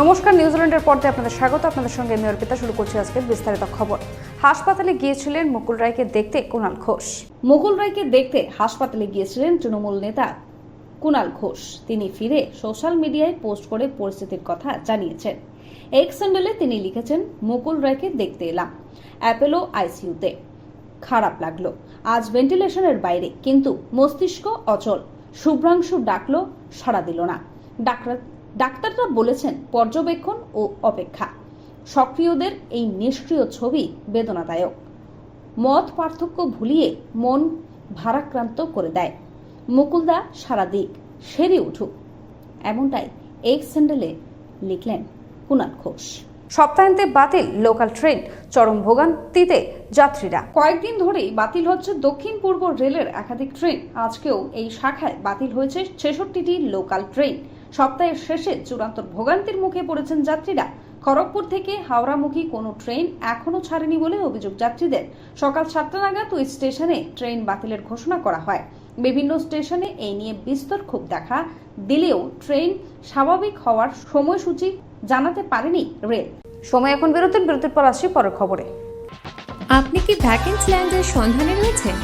নমস্কার নিউজিল্যান্ডের পর্দায় আপনাদের স্বাগত। আপনাদের সঙ্গে আমি অর্পিতা, শুরু করছি আজকের বিস্তারিত খবর। হাসপাতালে গিয়েছিলেন মুকুল রায়কে দেখতে কুণাল ঘোষ। মুকুল রায়কে দেখতে হাসপাতালে গিয়েছিলেন তৃণমূল নেতা কুণাল ঘোষ। তিনি ফিরে সোশ্যাল মিডিয়ায় পোস্ট করে পরিস্থিতির কথা জানিয়েছেন। এক স্যান্ডেলে তিনি লিখেছেন, মুকুল রায়কে দেখতে এলাম। অ্যাপেলো আইসিইউতে। খারাপ লাগল। আজ ভেন্টিলেশনের বাইরে। কিন্তু মস্তিষ্ক অচল। শুভ্রাংশু ডাকলো, সাড়া দিল না। ডাক্তার ডাক্তাররা বলেছেন পর্যবেক্ষণ ও অপেক্ষা। সক্রিয়দের এই নিষ্ক্রিয় ছবি বেদনাদায়ক। মত পার্থক্য ভুলিয়ে মন ভারাক্রান্ত করে দেয়। মুকুলদা সারা দিক সেরে উঠুক। এমনটাই এক স্যান্ডেলে লিখলেন কুণাল ঘোষ। সপ্তাহান্তে বাতিল লোকাল ট্রেন চরম ভোগান্তিতে যাত্রীরা। কয়েকদিন ধরেই বাতিল হচ্ছে দক্ষিণ পূর্ব রেলের একাধিক ট্রেন। আজকেও এই শাখায় বাতিল হয়েছে ছেষট্টিটি লোকাল ট্রেন। সপ্তাহের শেষে চূড়ান্ত ভোগান্তির মুখে পড়েছেন যাত্রীরা। খড়গপুর থেকে হাওড়ামুখী কোনো ট্রেন এখনও ছাড়েনি বলে অভিযোগ যাত্রীদের। সকাল সাতটা নাগাদ ওই স্টেশনে ট্রেন বাতিলের ঘোষণা করা হয়। বিভিন্ন স্টেশনে এই নিয়ে বিস্তর ক্ষোভ দেখা দিলেও ট্রেন স্বাভাবিক হওয়ার সময়সূচি জানাতে পারেনি রেল। সময় এখন বিরতির বিরতির পর আসছি পরের খবরে। আপনি কি ভ্যাকেন্স ল্যান্ডের সন্ধানে রয়েছেন?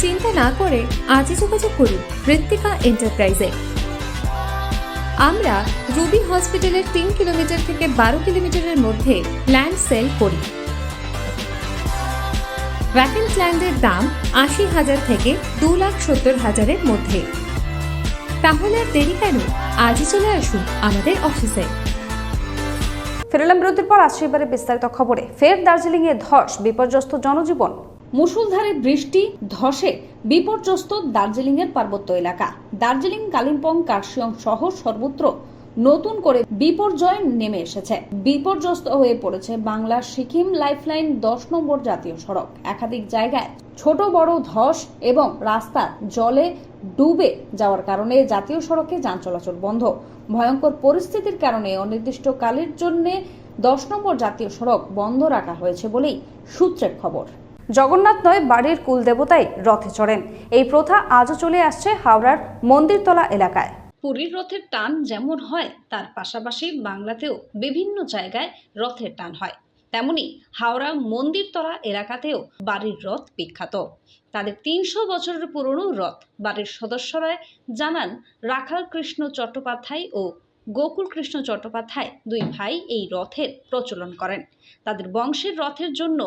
চিন্তা না করে আজই যোগাযোগ করুন ঋত্বিকা এন্টারপ্রাইজে আমরা রুবি হসপিটালের তিন কিলোমিটার থেকে বারো কিলোমিটারের মধ্যে ল্যান্ড সেল করি। ভ্যাকেন্স ল্যান্ডের দাম আশি হাজার থেকে দু লাখ সত্তর হাজারের মধ্যে। তাহলে আর দেরি কেন? আজই চলে আসুন আমাদের অফিসে। ফেরলাম বিরতির পর, আসছে এবারে বিস্তারিত খবরে। ফের দার্জিলিং এ ধস, বিপর্যস্ত জনজীবন। মুষলধারে বৃষ্টি, ধসে, বিপর্যস্ত দার্জিলিং এর পার্বত্য এলাকা। দার্জিলিং, কালিম্পং, কার্শিয়ং সহ সর্বত্র নতুন করে বিপর্যয় নেমে এসেছে। বিপর্যস্ত হয়ে পড়েছে বাংলার সিকিম লাইফলাইন দশ নম্বর জাতীয় সড়ক। একাধিক জায়গায় ছোট, বড় ধস এবং রাস্তা জলে ডুবে যাওয়ার কারণে জাতীয় সড়কে যান চলাচল বন্ধ। ভয়ঙ্কর পরিস্থিতির কারণে অনির্দিষ্টকালের জন্য দশ নম্বর জাতীয় সড়ক বন্ধ রাখা হয়েছে বলেই সূত্রের খবর। জগন্নাথ নয়, বাড়ির কুলদেবতাই রথে চড়েন। এই প্রথা আজও চলে আসছে হাওড়ার মন্দিরতলা এলাকায়। পুরীর রথের টান যেমন হয়, তার পাশাপাশি বাংলাতেও বিভিন্ন জায়গায় রথের টান হয়। তেমনি হাওড়া মন্দিরতলা এলাকাতেও বাড়ির রথ বিখ্যাত। তাদের তিনশো বছরের পুরনো রথ বাড়ির সদস্যরা জানান, রাখাল কৃষ্ণ চট্টোপাধ্যায় ও গোকুল কৃষ্ণ চট্টোপাধ্যায় দুই ভাই এই রথের প্রচলন করেন। তাদের বংশের রথের জন্য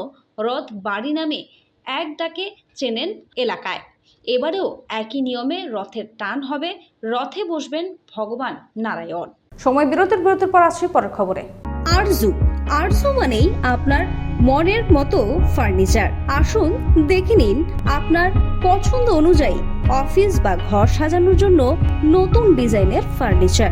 রথ বাড়ি নামে এক ডাকে চেনেন এলাকায়। এবারেও একই নিয়মে রথের টান হবে রথে বসবেন ভগবান নারায়ণ। সময় বিরতির বিরতির পর আসছি পরের খবরে। আরজু আরজু মানেই আপনার মনের মতো ফার্নিচার। আসুন দেখে নিন আপনার পছন্দ অনুযায়ী অফিস বা ঘর সাজানোর জন্য নতুন ডিজাইনের furniture.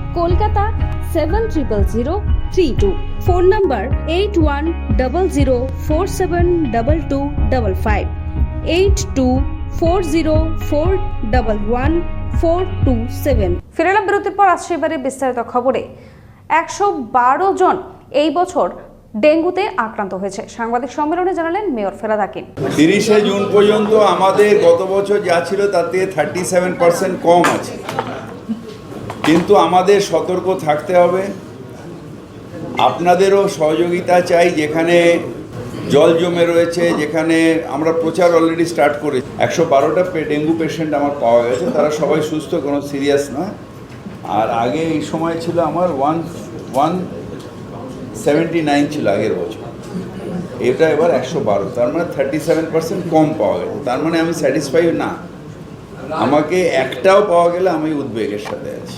Kolkata seven triple zero three two phone number eight one double zero four seven double two double five eight two four zero four double one four two seven ফিরেলাম বিরতির পর আসছে এবারে বিস্তারিত খবরে। একশো বারো জন এই বছর ডেঙ্গুতে আক্রান্ত হয়েছে। সাংবাদিক সম্মেলনে জানালেন মেয়র ফেরাদ হাকিম। তিরিশে জুন পর্যন্ত আমাদের গত বছর যা ছিল তার থেকে থার্টি সেভেন পার্সেন্ট কম আছে। কিন্তু আমাদের সতর্ক থাকতে হবে। আপনাদেরও সহযোগিতা চাই, যেখানে জল জমে রয়েছে, যেখানে আমরা প্রচার অলরেডি স্টার্ট করেছি। একশো বারোটা ডেঙ্গু পেশেন্ট আমার পাওয়া গেছে, তারা সবাই সুস্থ, কোনো সিরিয়াস না। আর আগে এই সময় ছিল আমার ওয়ান ওয়ান সেভেন্টি নাইন ছিল আগের বছর। এটা এবার একশো বারো, তার মানে থার্টি সেভেন পার্সেন্ট কম পাওয়া গেছে। তার মানে আমি স্যাটিসফাই না। আমাকে একটাও পাওয়া গেলে আমি উদ্বেগের সাথে আছি।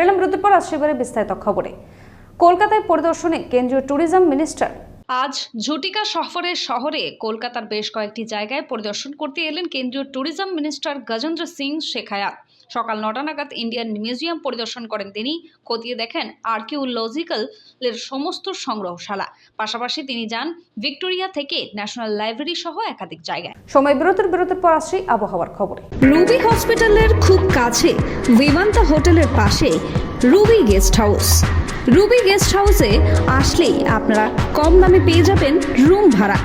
ফিরে এলাম বিরতির পর আসছে এবারে বিস্তারিত খবরে। কলকাতায় পরিদর্শনে কেন্দ্রীয় ট্যুরিজম মিনিস্টার। আজ ঝটিকা সফরের শহরে কলকাতার বেশ কয়েকটি জায়গায় পরিদর্শন করতে এলেন কেন্দ্রীয় ট্যুরিজম মিনিস্টার গজেন্দ্র সিং শেখায়াত সকাল নটা নাগাদ ইন্ডিয়ান মিউজিয়াম পরিদর্শন করেন তিনি। খতিয়ে দেখেন আর্কিওলজিক্যালের সমস্ত সংগ্রহশালা। পাশাপাশি তিনি যান ভিক্টোরিয়া থেকে ন্যাশনাল লাইব্রেরি সহ একাধিক জায়গায়। সময় বিরতির বিরতির পর আসছে আবহাওয়ার খবরে। রুবি হসপিটালের খুব কাছে বিমান্তা হোটেলের পাশে Ruby guest house. Ruby guest হাউসে আসলেই আপনারা কম দামে পেয়ে যাবেন রুম ভাড়া।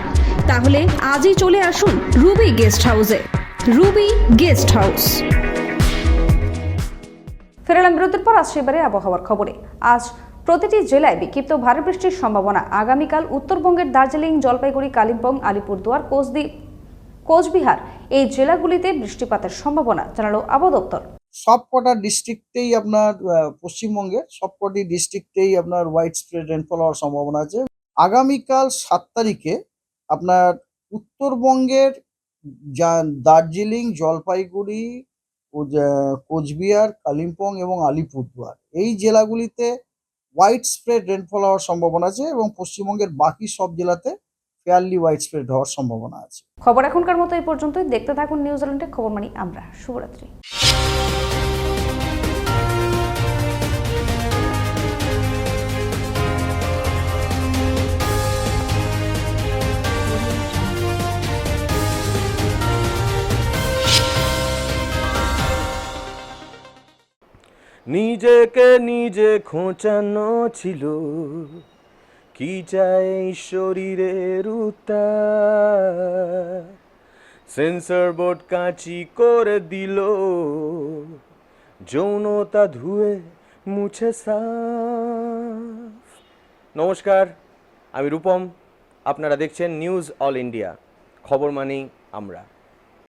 তাহলে আজই চলে আসুন রুবি গেস্ট হাউসে। Ruby guest house. ফিরে এলাম বিরতির পর, আসছে আবহাওয়ার খবরে। আজ প্রতিটি জেলায় বিক্ষিপ্ত ভারী বৃষ্টির সম্ভাবনা। আগামীকাল উত্তরবঙ্গের দার্জিলিং, জলপাইগুড়ি, কালিম্পং, আলিপুরদুয়ার কোচদ্বীপ কোচবিহার এই জেলাগুলিতে বৃষ্টিপাতের সম্ভাবনা, জানালো আবহাওয়া দপ্তর। সব কটা ডিস্ট্রিক্টেই আপনার পশ্চিমবঙ্গে পশ্চিমবঙ্গের সবকটি ডিস্ট্রিক্টেই আপনার হোয়াইট স্প্রেড রেনফল হওয়ার সম্ভাবনা আছে। আগামীকাল সাত তারিখে আপনার উত্তরবঙ্গের দার্জিলিং, জলপাইগুড়ি কোচবিহার, কালিম্পং এবং আলিপুরদুয়ার এই জেলাগুলিতে হোয়াইট স্প্রেড রেনফল হওয়ার সম্ভাবনা আছে এবং পশ্চিমবঙ্গের বাকি সব জেলাতে ফেয়ারলি ওয়াইড স্প্রেড হওয়ার সম্ভাবনা আছে। খবর এখনকার মতো এই পর্যন্তই। দেখতে থাকুন নিউজিল্যান্ডে খবর মানি আমরা। শুভরাত্রি। নিজেকে নিজে খোঁচানো ছিল। কি চাই শরীরের সেন্সর বোর্ড কাঁচি করে দিল। যৌনতা ধুয়ে মুছে নমস্কার, আমি রূপম। আপনারা দেখছেন নিউজ অল ইন্ডিয়া খবর মানেই আমরা।